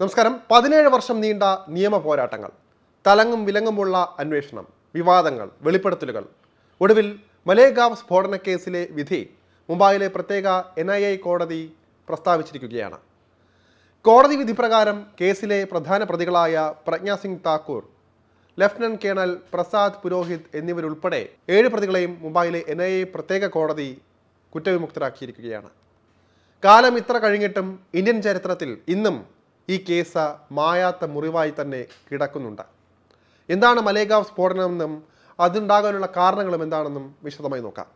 നമസ്കാരം. പതിനേഴ് വർഷം നീണ്ട നിയമ പോരാട്ടങ്ങൾ തലങ്ങും വിലങ്ങുമുള്ള അന്വേഷണം വിവാദങ്ങൾ വെളിപ്പെടുത്തലുകൾ. ഒടുവിൽ മലേഗാവ് സ്ഫോടന കേസിലെ വിധി മുംബൈയിലെ പ്രത്യേക എൻ ഐ കോടതി പ്രസ്താവിച്ചിരിക്കുകയാണ്. കോടതി വിധി പ്രകാരം കേസിലെ പ്രധാന പ്രതികളായ പ്രജ്ഞാസിംഗ് താക്കൂർ ലഫ്റ്റനന്റ് കേണൽ പ്രസാദ് പുരോഹിത് എന്നിവരുൾപ്പെടെ ഏഴ് പ്രതികളെയും മുംബൈയിലെ എൻ ഐ എ പ്രത്യേക കോടതി കുറ്റവിമുക്തരാക്കിയിരിക്കുകയാണ്. കാലം ഇത്ര കഴിഞ്ഞിട്ടും ഇന്ത്യൻ ചരിത്രത്തിൽ ഇന്നും ഈ കേസ് മായാത്ത മുറിവായി തന്നെ കിടക്കുന്നുണ്ട്. എന്താണ് മലേഗാവ് സ്ഫോടനമെന്നും അതുണ്ടാകാനുള്ള കാരണങ്ങളും എന്താണെന്നും വിശദമായി നോക്കാം.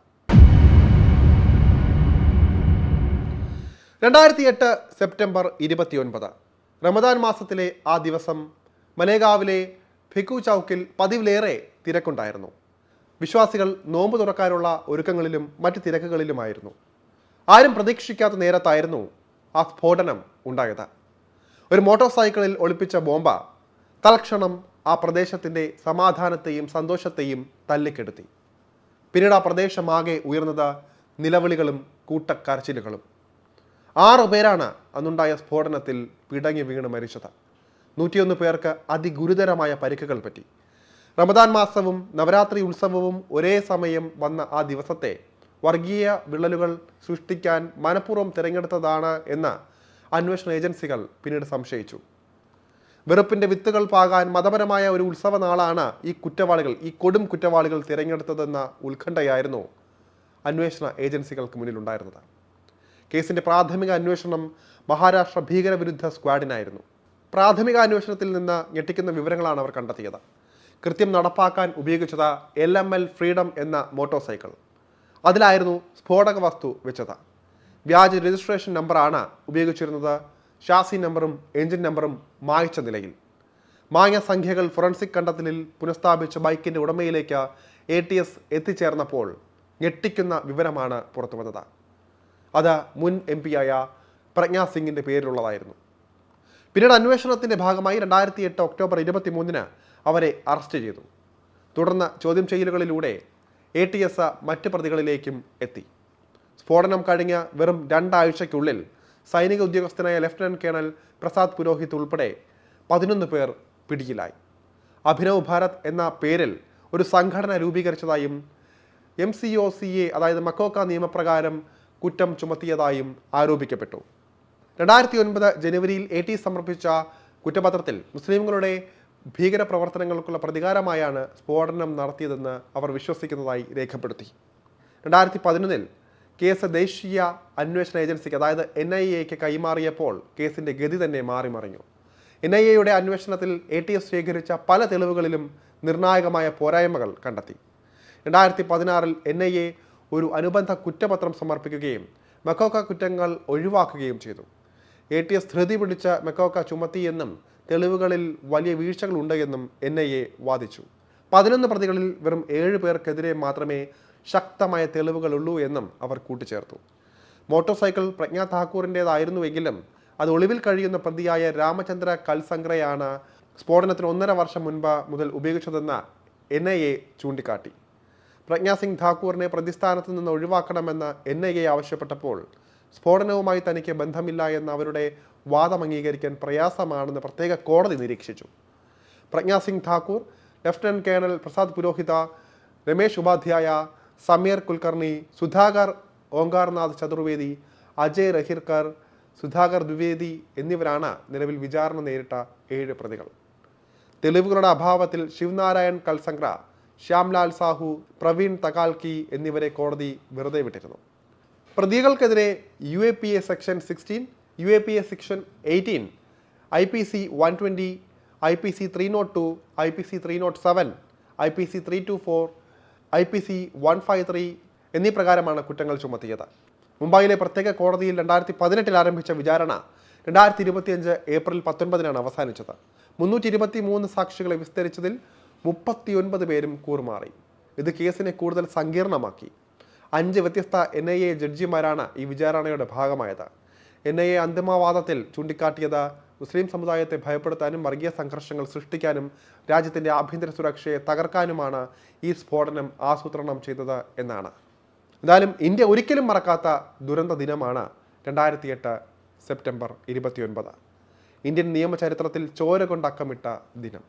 രണ്ടായിരത്തി എട്ട് സെപ്റ്റംബർ ഇരുപത്തിയൊൻപത് റമദാൻ മാസത്തിലെ ആ ദിവസം മലേഗാവിലെ ഫിക്കു ചൗക്കിൽ പതിവിലേറെ തിരക്കുണ്ടായിരുന്നു. വിശ്വാസികൾ നോമ്പ് തുറക്കാനുള്ള ഒരുക്കങ്ങളിലും മറ്റ് തിരക്കുകളിലുമായിരുന്നു. ആരും പ്രതീക്ഷിക്കാത്ത നേരത്തായിരുന്നു ആ സ്ഫോടനം ഉണ്ടായത്. ഒരു മോട്ടോർ സൈക്കിളിൽ ഒളിപ്പിച്ച ബോംബ തൽക്ഷണം ആ പ്രദേശത്തിന്റെ സമാധാനത്തെയും സന്തോഷത്തെയും തല്ലിക്കെടുത്തി. പിന്നീട് ആ പ്രദേശമാകെ ഉയർന്നത് നിലവിളികളും കൂട്ടക്കരച്ചിലുകളും. ആറു പേരാണ് അന്നുണ്ടായ സ്ഫോടനത്തിൽ പിടങ്ങി വീണ് മരിച്ചത്. നൂറ്റിയൊന്ന് പേർക്ക് അതിഗുരുതരമായ പരിക്കുകൾ പറ്റി. റമദാൻ മാസവും നവരാത്രി ഉത്സവവും ഒരേ സമയം വന്ന ആ ദിവസത്തെ വർഗീയ വിള്ളലുകൾ സൃഷ്ടിക്കാൻ മനഃപൂർവം തിരഞ്ഞെടുത്തതാണ് എന്ന് അന്വേഷണ ഏജൻസികൾ പിന്നീട് സംശയിച്ചു. വെറുപ്പിന്റെ വിത്തുകൾ പാകാൻ മതപരമായ ഒരു ഉത്സവ നാളാണ് ഈ കുറ്റവാളികൾ ഈ കൊടും കുറ്റവാളികൾ തിരഞ്ഞെടുത്തതെന്ന ഉത്കണ്ഠയായിരുന്നു അന്വേഷണ ഏജൻസികൾക്ക് മുന്നിലുണ്ടായിരുന്നത്. കേസിന്റെ പ്രാഥമിക അന്വേഷണം മഹാരാഷ്ട്ര ഭീകരവിരുദ്ധ സ്ക്വാഡിനായിരുന്നു. പ്രാഥമിക അന്വേഷണത്തിൽ നിന്ന് ഞെട്ടിക്കുന്ന വിവരങ്ങളാണ് അവർ കണ്ടെത്തിയത്. കൃത്യം നടപ്പാക്കാൻ ഉപയോഗിച്ചത് എൽ എം എൽ ഫ്രീഡം എന്ന മോട്ടോർ സൈക്കിൾ. അതിലായിരുന്നു സ്ഫോടക വസ്തു വെച്ചത്. വ്യാജ രജിസ്ട്രേഷൻ നമ്പറാണ് ഉപയോഗിച്ചിരുന്നത്. ഷാസി നമ്പറും എഞ്ചിൻ നമ്പറും മായിച്ച നിലയിൽ. മായ സംഖ്യകൾ ഫോറൻസിക് കണ്ടെത്തലിൽ പുനഃസ്ഥാപിച്ച ബൈക്കിന്റെ ഉടമയിലേക്ക് എ ടി എസ് എത്തിച്ചേർന്നപ്പോൾ ഞെട്ടിക്കുന്ന വിവരമാണ് പുറത്തു വന്നത് അത് മുൻ എം പിയായ പ്രജ്ഞാ സിംഗിന്റെ പേരിലുള്ളതായിരുന്നു. പിന്നീട് അന്വേഷണത്തിന്റെ ഭാഗമായി രണ്ടായിരത്തി എട്ട് ഒക്ടോബർ ഇരുപത്തി മൂന്നിന് അവരെ അറസ്റ്റ് ചെയ്തു. തുടർന്ന് ചോദ്യം ചെയ്യലുകളിലൂടെ എ ടി എസ് മറ്റ് പ്രതികളിലേക്കും എത്തി. സ്ഫോടനം കഴിഞ്ഞ വെറും രണ്ടാഴ്ചയ്ക്കുള്ളിൽ സൈനിക ഉദ്യോഗസ്ഥനായ ലഫ്റ്റനന്റ് കേണൽ പ്രസാദ് പുരോഹിത് ഉൾപ്പെടെ പതിനൊന്ന് പേർ പിടിയിലായി. അഭിനവ് ഭാരത് എന്ന പേരിൽ ഒരു സംഘടന രൂപീകരിച്ചതായും M C O C A അതായത് മക്കോക്ക നിയമപ്രകാരം കുറ്റം ചുമത്തിയതായും ആരോപിക്കപ്പെട്ടു. രണ്ടായിരത്തി ഒൻപത് ജനുവരിയിൽ എ ടി സമർപ്പിച്ച കുറ്റപത്രത്തിൽ മുസ്ലിംകളുടെ ഭീകര പ്രവർത്തനങ്ങൾക്കുള്ള പ്രതികാരമായാണ് സ്ഫോടനം നടത്തിയതെന്ന് അവർ വിശ്വസിക്കുന്നതായി രേഖപ്പെടുത്തി. രണ്ടായിരത്തി പതിനൊന്നിൽ കേസ് ദേശീയ അന്വേഷണ ഏജൻസിക്ക് അതായത് എൻ ഐ എക്ക് കൈമാറിയപ്പോൾ കേസിന്റെ ഗതി തന്നെ മാറിമറിഞ്ഞു എൻ ഐ എയുടെ അന്വേഷണത്തിൽ എ ടി എസ് സ്വീകരിച്ച പല തെളിവുകളിലും നിർണായകമായ പോരായ്മകൾ കണ്ടെത്തി. രണ്ടായിരത്തി പതിനാറിൽ എൻ ഐ എ ഒരു അനുബന്ധ കുറ്റപത്രം സമർപ്പിക്കുകയും മെക്കോക്ക കുറ്റങ്ങൾ ഒഴിവാക്കുകയും ചെയ്തു. എ ടി എസ് ധൃതി പിടിച്ച മെക്കോക്ക ചുമത്തിയെന്നും തെളിവുകളിൽ വലിയ വീഴ്ചകളുണ്ട് എന്നും എൻ ഐ എ വാദിച്ചു. പതിനൊന്ന് പ്രതികളിൽ വെറും ഏഴ് പേർക്കെതിരെ മാത്രമേ ശക്തമായ തെളിവുകളുള്ളൂ എന്നും അവർ കൂട്ടിച്ചേർത്തു. മോട്ടോർ സൈക്കിൾ പ്രജ്ഞാ താക്കൂറിന്റെതായിരുന്നുവെങ്കിലും അത് ഒളിവിൽ കഴിയുന്ന പ്രതിയായ രാമചന്ദ്ര കൽസംഗ്രയാണ് സ്ഫോടനത്തിന് ഒന്നര വർഷം മുൻപ് മുതൽ ഉപയോഗിച്ചതെന്ന് എൻ ഐ എ ചൂണ്ടിക്കാട്ടി. പ്രജ്ഞാ സിംഗ് ഠാക്കൂറിനെ പ്രതിസ്ഥാനത്ത് നിന്ന് ഒഴിവാക്കണമെന്ന് എൻ ഐ എ ആവശ്യപ്പെട്ടപ്പോൾ സ്ഫോടനവുമായി തനിക്ക് ബന്ധമില്ല എന്ന് അവരുടെ വാദം അംഗീകരിക്കാൻ പ്രയാസമാണെന്ന് പ്രത്യേക കോടതി നിരീക്ഷിച്ചു. പ്രജ്ഞാ സിംഗ് ഠാക്കൂർ ലഫ്റ്റനന്റ് കേണൽ പ്രസാദ് പുരോഹിത രമേശ് ഉപാധ്യായ സമീർ കുൽക്കർണി സുധാകർ ഓങ്കാർനാഥ് ചതുർവേദി അജയ് റഹിർക്കർ സുധാകർ ദ്വിവേദി എന്നിവരാണ് നിലവിൽ വിചാരണ നേരിട്ട ഏഴ് പ്രതികൾ. തെളിവുകളുടെ അഭാവത്തിൽ ശിവനാരായൺ കൽസംഗ്ര ശ്യാംലാൽ സാഹു പ്രവീൺ തകാൽക്കി എന്നിവരെ കോടതി വെറുതെ വിട്ടിരുന്നു. പ്രതികൾക്കെതിരെ U A P A section sixteen U A P A section eighteen I P C one twenty I P C three nought two I P C three nought seven I P C three two four I P C one five three എന്നീ പ്രകാരമാണ് കുറ്റങ്ങൾ ചുമത്തിയത്. മുംബൈയിലെ പ്രത്യേക കോടതിയിൽ രണ്ടായിരത്തി പതിനെട്ടിൽ ആരംഭിച്ച വിചാരണ രണ്ടായിരത്തി ഇരുപത്തിയഞ്ച് ഏപ്രിൽ പത്തൊൻപതിനാണ് അവസാനിച്ചത്. മുന്നൂറ്റി ഇരുപത്തി മൂന്ന് സാക്ഷികളെ വിസ്തരിച്ചതിൽ മുപ്പത്തിയൊൻപത് പേരും കൂറുമാറി. ഇത് കേസിനെ കൂടുതൽ സങ്കീർണമാക്കി. അഞ്ച് വ്യത്യസ്ത എൻ ഐ എ ജഡ്ജിമാരാണ് ഈ വിചാരണയുടെ ഭാഗമായത്. എൻ ഐ എ അന്തിമവാദത്തിൽ ചൂണ്ടിക്കാട്ടിയത് മുസ്ലിം സമുദായത്തെ ഭയപ്പെടുത്താനും വർഗീയ സംഘർഷങ്ങൾ സൃഷ്ടിക്കാനും രാജ്യത്തിന്റെ ആഭ്യന്തര സുരക്ഷയെ തകർക്കാനുമാണ് ഈ സ്ഫോടനം ആസൂത്രണം ചെയ്തത് എന്നാണ്. എന്തായാലും ഇന്ത്യ ഒരിക്കലും മറക്കാത്ത ദുരന്ത ദിനമാണ് രണ്ടായിരത്തി എട്ട് സെപ്റ്റംബർ ഇരുപത്തിയൊൻപത്. ഇന്ത്യൻ നിയമചരിത്രത്തിൽ ചോര കൊണ്ടക്കമിട്ട ദിനം.